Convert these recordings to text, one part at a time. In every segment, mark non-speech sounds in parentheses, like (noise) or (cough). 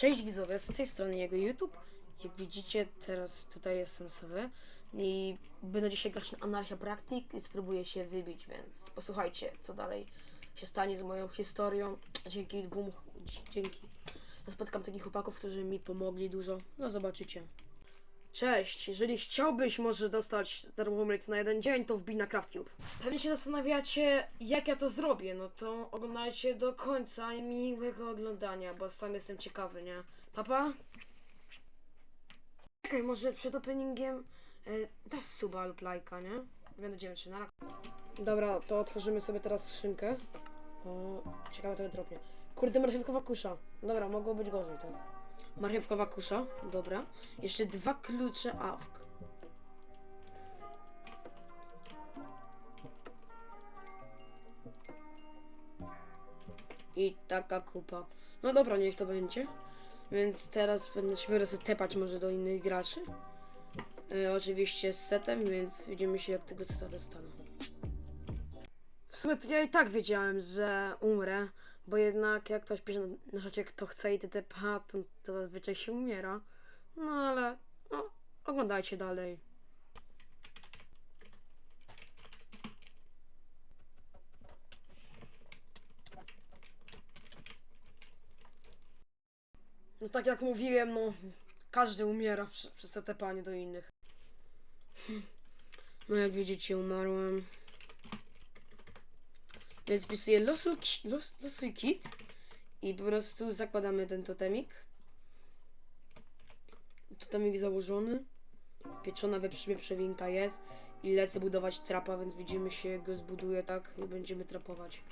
Cześć widzowie, z tej strony jego YouTube. Jak widzicie, teraz tutaj jestem sobie i będę dzisiaj grać na Anarchia Practic i spróbuję się wybić, więc posłuchajcie, co dalej się stanie z moją historią. Dzięki dwóm, dzięki. Spotkam takich chłopaków, którzy mi pomogli dużo. No zobaczycie. Cześć, jeżeli chciałbyś może dostać darmową emeryturę na jeden dzień, to wbij na CraftCube. Pewnie się zastanawiacie, jak ja to zrobię, no to oglądajcie do końca i miłego oglądania, bo sam jestem ciekawy, nie? Papa? Czekaj, może przed openingiem y, dasz suba lub lajka, nie? Będę się na Dobra, to otworzymy sobie teraz skrzynkę. O, ciekawe co dropnie. Kurde, marchewkowa kusza. Dobra, mogło być gorzej, tak. Marchewkowa kusza, dobra. Jeszcze dwa klucze AWK. I taka kupa. No dobra, niech to będzie. Więc teraz będę się teraz tepać może do innych graczy. E, oczywiście z setem, więc widzimy się jak tego seta dostanę. Sumie to ja i tak wiedziałem, że umrę, bo jednak jak ktoś pisze na- na czacie kto chce i TTP, to, to zazwyczaj się umiera. No ale, no, oglądajcie dalej. No tak jak mówiłem, no, każdy umiera przy- przez te tepanie do innych. No jak widzicie, umarłem. Więc wpisuję losuj, los, losuj kit i po prostu zakładamy ten totemik. Totemik założony. Pieczona we przewinka jest i lecę budować trapa, więc widzimy się go zbuduję tak i będziemy trapować.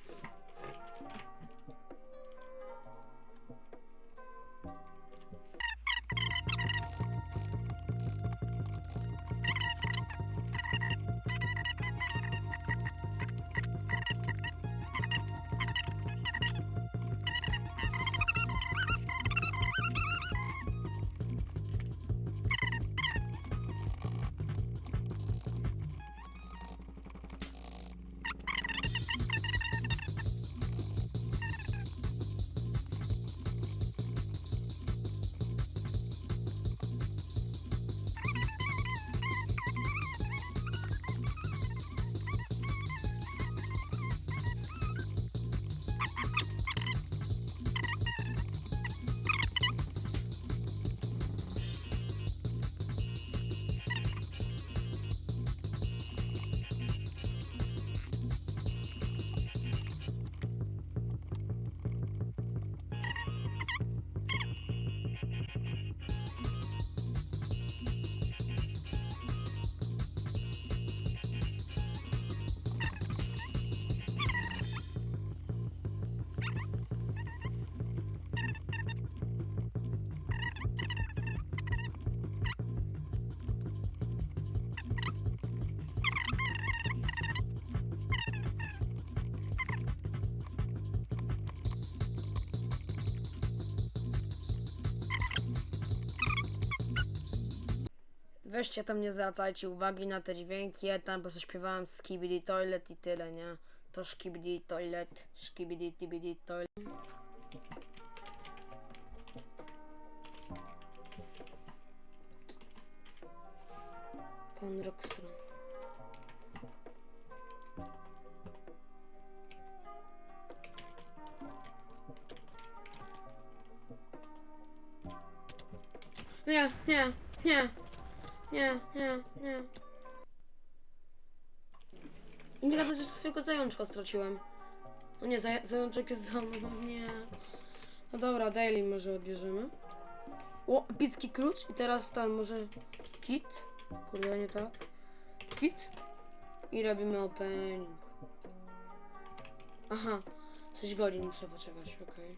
Weźcie tam nie zwracajcie uwagi na te dźwięki, ja tam po prostu śpiewałem skibidi toilet i tyle, nie? To skibidi toilet, skibidi tibidi toilet. Nie, nie, nie. Nie, nie, nie. Nie gadać, że swojego zajączka straciłem. No nie, zaja zajączek jest za mną, nie. No dobra, daily może odbierzemy. O, epicki klucz i teraz tam może kit. Kurde, nie tak. Kit. I robimy opening. Aha, 6 godzin muszę poczekać, okej.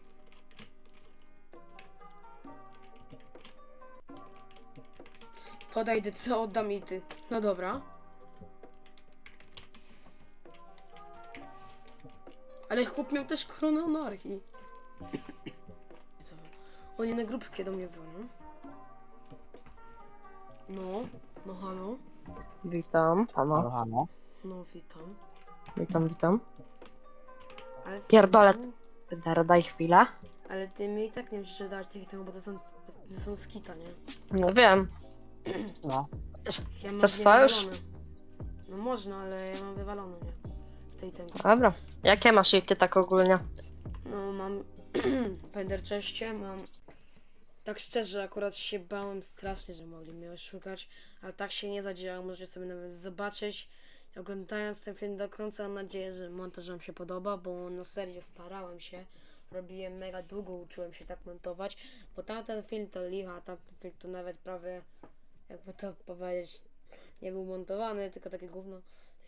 Podaj co oddam i ty. No dobra. Ale chłop miał też koronę anarchii. Oni na grupkę do mnie dzwonią. No, no halo. Witam, halo. Halo. No witam. Witam, witam. Ale? Dara, daj chwilę. Ale ty mi i tak nie musisz dać tych temu, bo to są, to są skita, nie? No wiem. (clears throat) No. Ja mam Chcesz dwie sojusz? wywalone. No można, ale ja mam wywalone, nie? W tej. Dobra. Jakie masz ty tak ogólnie? No mam (clears throat) Enderchestie, mam... Tak szczerze, akurat się bałem strasznie, że mogli mnie oszukać, ale tak się nie zadziało, możecie sobie nawet zobaczyć. Oglądając ten film do końca, mam nadzieję, że montaż wam się podoba, bo na serio starałem się. Robiłem mega długo, uczyłem się tak montować, bo tamten film to licha, tamten film to nawet prawie, jakby to powiedzieć, nie był montowany, tylko takie gówno.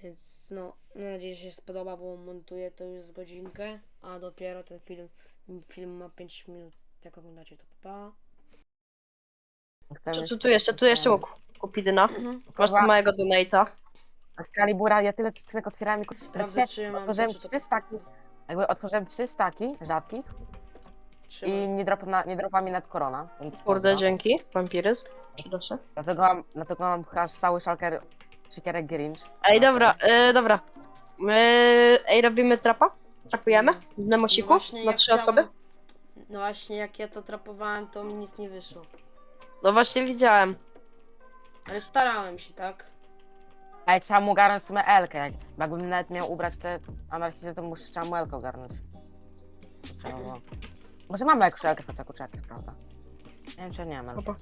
Więc no, mam nadzieję, że się spodoba, bo montuję to już z godzinkę, a dopiero ten film, film ma 5 minut. Jak oglądacie to pa. Czy tu, tu jeszcze, tu jeszcze mógł kupidyna. Masz tu małego donate'a. Excalibura, ja tyle skrzynek otwierałem i Sprawdzę, czy mam Otworzyłem rzeczy, to- trzy staki. Jakby otworzyłem trzy staki rzadkich i nie dropa, na, nie dropa mi nad korona. Więc Kurde, pozdro. dzięki. Vampiryzm. Przyda się. Dlatego mam, dlatego mam aż cały szalker szykierek Grinch. Ej, dobra, y, dobra. My, ej, robimy trapa? Trapujemy? W Nemosiku? właśnie Na jak trzy chciałam- osoby? No właśnie, jak ja to trapowałem, to mi nic nie wyszło. No właśnie widziałem. Ale starałem się, tak? Ej, trzeba mu ogarnąć w sumie Elkę. Jak, bo jakbym nawet miał ubrać te anarchistę, to muszę trzeba mu Elkę ogarnąć. Trzeba było. Może mamy Elkę w kurczaków, prawda? Nie wiem, czy nie mam. Elkę.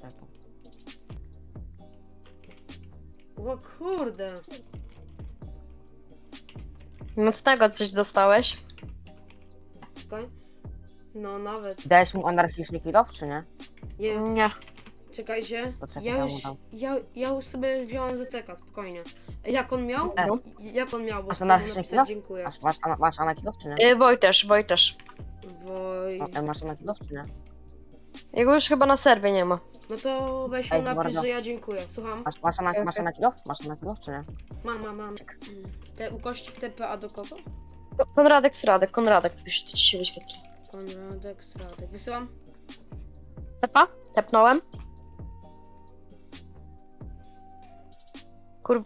O kurde. Mocnego coś dostałeś? Czekaj. No nawet. Dałeś mu anarchiczny kilof, czy nie? Nie, Nie. czekajcie. Poczekaj, Ja ja już, mu dam. ja, ja już sobie wziąłem ZTK, spokojnie. Jak on miał? E. Jak on miał? Bo Masz chcę mu anarchiczny napisać kilof? dziękuję. Masz, masz, ana- masz anakilof, czy nie? Y, Wojtesz, Wojtesz. Woj. E, masz anakilof, czy nie? Jego już chyba na serwie nie ma. No to weź mu Ej, napisz, mordo. że ja dziękuję. Słucham? Masz, masz, Okej, masz okej. anakilof? Masz anakilof, czy nie? Mam, mam, mam. Te ukośnik TPA do kogo? Konradek Sradek, Konradek, pisz, to ci się wyświetli. Konradek Sradek. Wysyłam? Tepa? Tepnąłem. Kur...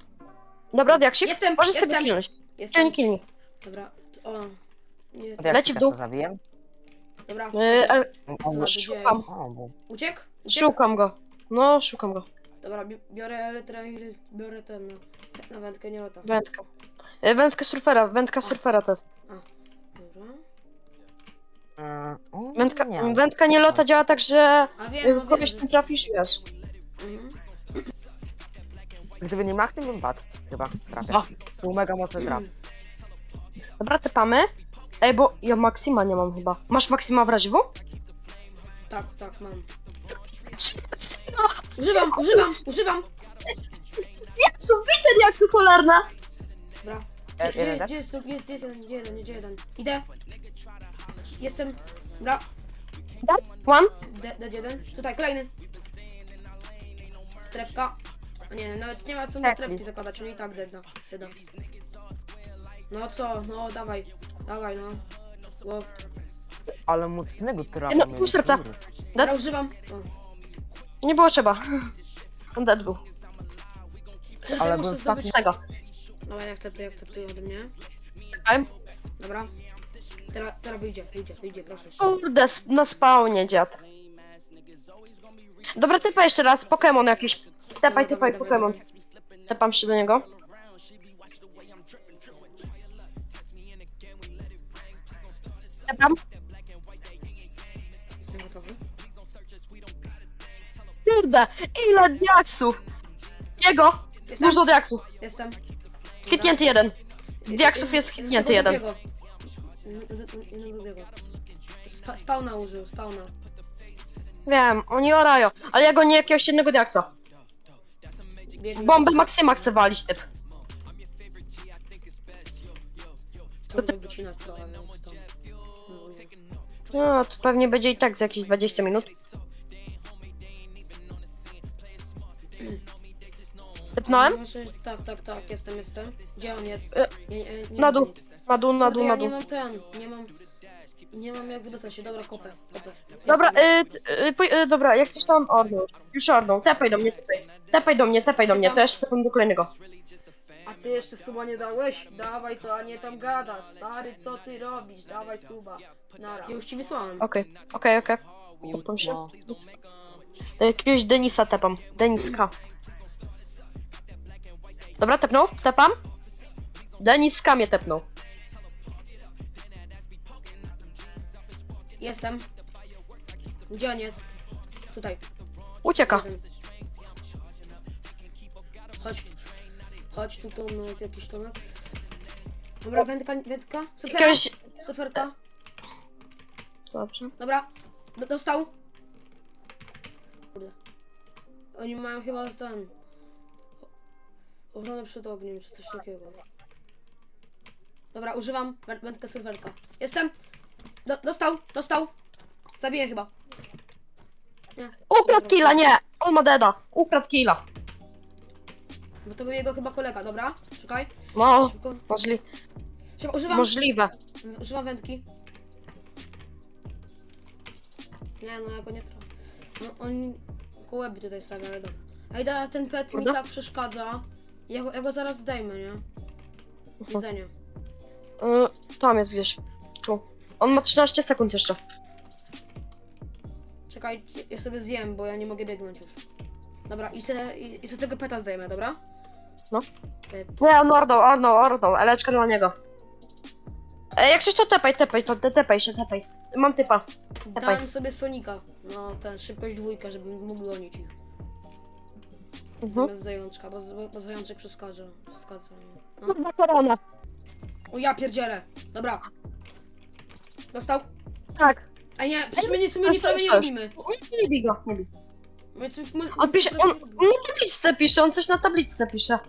Dobra, Diaksik, Jestem, możesz sobie jestem, kilnąć. jestem. Kilni, kilni. Dobra, o. Nie, To Leci w dół. zabiję? dobra. Ale O, szukam, o, bo- Uciekł? Uciekł? szukam go. No, szukam go. Dobra, bi- biorę elektrę i biorę ten, no, na wędkę nie lata. Wędka. Y, Wędkę surfera, wędka surfera to jest. Dobra. E, o, Wędka, nie wędka nie lota działa tak, że A wiem, no kogoś wiem. tam trafisz, wiesz. Mhm. Gdyby nie Maxim, bym padł. Chyba, prawie. O. Był mega mocny trap. Dobra, tepamy. Ej, bo ja Maksima nie mam chyba. Masz Maksima w razie W? Tak, tak, mam. Używam, używam, używam! Jaksu, witaj, jaksu cholerna! Dobra. E, Gdzie, tak? gdzie jest to? Jest, jest jeden, gdzie jeden, gdzie jeden. Idę. Jestem. Dobra. One? D, D jeden. Tutaj, kolejny. Strefka. A nie, nawet nie ma co na Tak, strefki zakładać, no i tak deadna. Deadna. No co, no dawaj. Dawaj, no. Bo, Ale mocnego trapa No, pół serca. dobra, używam. O. Nie było trzeba. On (laughs) dead był. Kurde, Ale muszę był zdobyć... Tego. Dobra, jak akceptuję, akceptuję ode mnie. Czekaj. Dobra. Teraz, teraz wyjdzie, wyjdzie, wyjdzie, proszę. Kurde, sp- na spawnie, dziad. Dobra, typa jeszcze raz. Pokémon jakiś. Tepaj, tepaj, Pokémon. Tepam się do niego. Jestem gotowy. Kurde, ile diaksów. Jego. Jestem, Dużo diaksów. jestem. Hitnięty jeden. Z diaksów jest hitnięty jeden. Spa, spawna użył, spawna. Wiem, oni orają. Ale ja go nie jakiegoś jednego diaksa. Biegnie. Bombę Maksyma chcę walić, typ. To ty... wycinać trochę, to... No, to pewnie będzie i tak za jakieś 20 minut. Typnąłem? Znaczy, tak, tak, tak, jestem, jestem. Gdzie on jest? E, Nie, nie, nie na dół. Na dół, na Kurde, dół, ja na nie dół. mam ten, nie mam... Nie mam jak wydostać się, dobra, kopę, kopę. Dobra, Jestem. y, t- y, pój- y, dobra, jak chcesz tam ornął. Już ornął. Tepaj do mnie, tepaj. Tepaj do mnie, tepaj do mnie, to jeszcze tepam do kolejnego. A ty jeszcze suba nie dałeś? Dawaj to, a nie tam gadasz. Stary, co ty robisz? Dawaj suba. Dobra, już ci wysłałem. Okej, okej, okej. Tepam się. No. Do jakiegoś Denisa tepam. Deniska. Dobra, tepnął? Tepam? Deniska mnie tepnął. Jestem. Gdzie on jest? Tutaj. Ucieka. Jeden. Chodź. Chodź tu, tu, no, jakiś tomek. Dobra, wędka, wędka. Sofera, Jakiegoś... soferka. Dobrze. Dobra, D dostał. Kurde. Oni mają chyba ten... Ochronę przed ogniem, czy coś takiego. Dobra, używam wę- wędkę surferka. Jestem! Do dostał, dostał! Zabiję chyba. Nie. Ukradł killa, nie! On ma deda. Ukradł killa. Bo to był jego chyba kolega, dobra? Czekaj. No, Szybko. możli Szybko, używam, możliwe. używam wędki. Nie, no ja go nie trafię. No on koło tutaj stawia, ale dobra. Ej, da, ten pet mi tak przeszkadza. Ja go, ja go zaraz zdejmę, nie? Jedzenie. Y, tam jest gdzieś. Tu. On ma 13 sekund jeszcze. Czekaj, ja sobie zjem, bo ja nie mogę biegnąć już. Dobra, i se, i, i se tego peta zdejmę, dobra? No. Pet. Nie, on ordał, ordał, ordał. Eleczka dla niego. Ej, jak coś to tepaj, tepaj, to te- tepaj się, tepaj. Mam typa. Dałem sobie Sonika. No, ten szybkość dwójka, żebym mógł gonić ich. Mhm. Zamiast zajączka, bo, z- bo zajączek przeszkadza. przeszkadza nie? no. Kurwa, korona. O ja pierdzielę. Dobra. Dostał? Tak. A nie, przecież my nic my Ej, nic nie sojusz. robimy. Nie, bij go, nie bij. My, co- my, On my pisze, on, na tabliczce pisze, on coś na tabliczce pisze.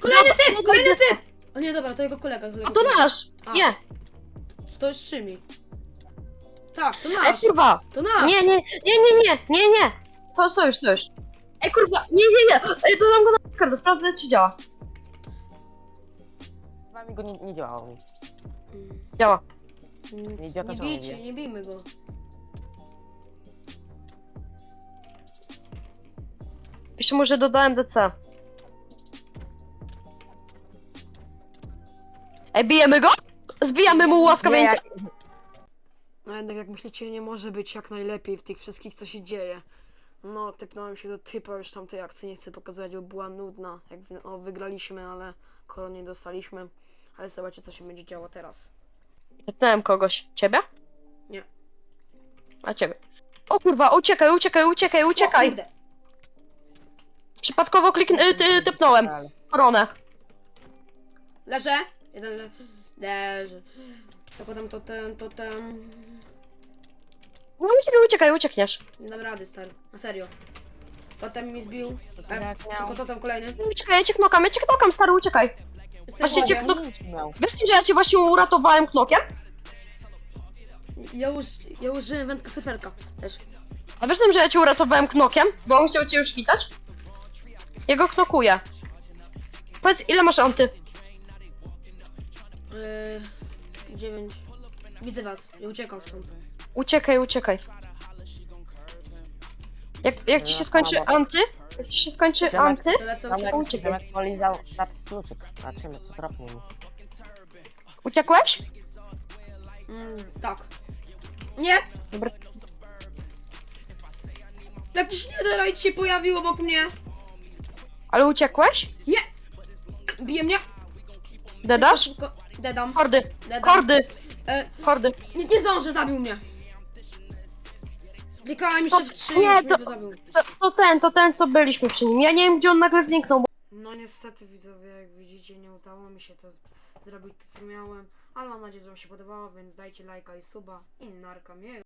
Kolejny typ! Kolejny typ! O nie, dobra, to jego kolega. kolega A to nasz! A. Nie! To jest Szymi. Tak, to Ej, nasz. kurwa! To nasz. Nie, nie, nie, nie, nie, nie, nie! To sojusz, sojusz. Ej, kurwa, nie, nie, nie! Ej, dodam go na Discorda, sprawdzę, czy działa. Z wami go nie, nie działało mi. Mm, Działa. Idiota Nie co bijcie, mówię. nie bijmy go. Jeszcze może dodałem DC. Ej, bijemy go? Zbijamy mu Nie, łaskawieńca. jak, No jednak jak myślicie, nie może być jak najlepiej w tych wszystkich, co się dzieje. No, typnąłem się do typa już tamtej akcji, nie chcę pokazać, bo była nudna. Jak wy- o, wygraliśmy, ale koron nie dostaliśmy. Ale zobaczcie, co się będzie działo teraz. Tepnąłem kogoś. Ciebie? Nie. A ciebie. O kurwa, uciekaj, uciekaj, uciekaj, uciekaj! kurde. Przypadkowo kliknę, ty, typnąłem. Koronę. Leżę. Jeden le... leży. Zakładam totem, totem. No uciekaj, uciekaj, uciekniesz. Nie dam rady, stary. Na serio. Totem mi zbił. F. Tylko totem kolejny. Uciekaj, ja cię knokam, ja cię knokam, stary, uciekaj. Właśnie cię knok... miał. Wiesz, że ja cię właśnie uratowałem knokiem? Ja, już, ja użyłem wędkę surferka też. A wiesz tym, że ja cię uratowałem knokiem? Bo on chciał cię już hitać? Ja go knokuję. Powiedz, ile masz anty? Yy, dziewięć. Widzę was. Ja uciekam stąd. Uciekaj, uciekaj. Jak, jak ci się skończy anty? Jak ci się skończy anty? Uciekaj. Polizał za kluczyk. Zobaczymy, co mu. Uciekłeś? Mm, tak. Nie! Dobra. Jakiś netherite się pojawił obok mnie. Ale uciekłeś? Nie! Bije mnie. Dedasz? Szybko. Dedam. Kordy, Dedam. kordy, E, kordy. nie, nie zdążę, zabił mnie. Klikałem jeszcze w trzy, Nie, już to- mnie zabił. To, to ten, to ten, co byliśmy przy nim. Ja nie wiem, gdzie on nagle zniknął. No niestety widzowie, jak widzicie, nie udało mi się to z- zrobić to co miałem, ale mam nadzieję, że wam się podobało, więc dajcie lajka i suba i narka miłego.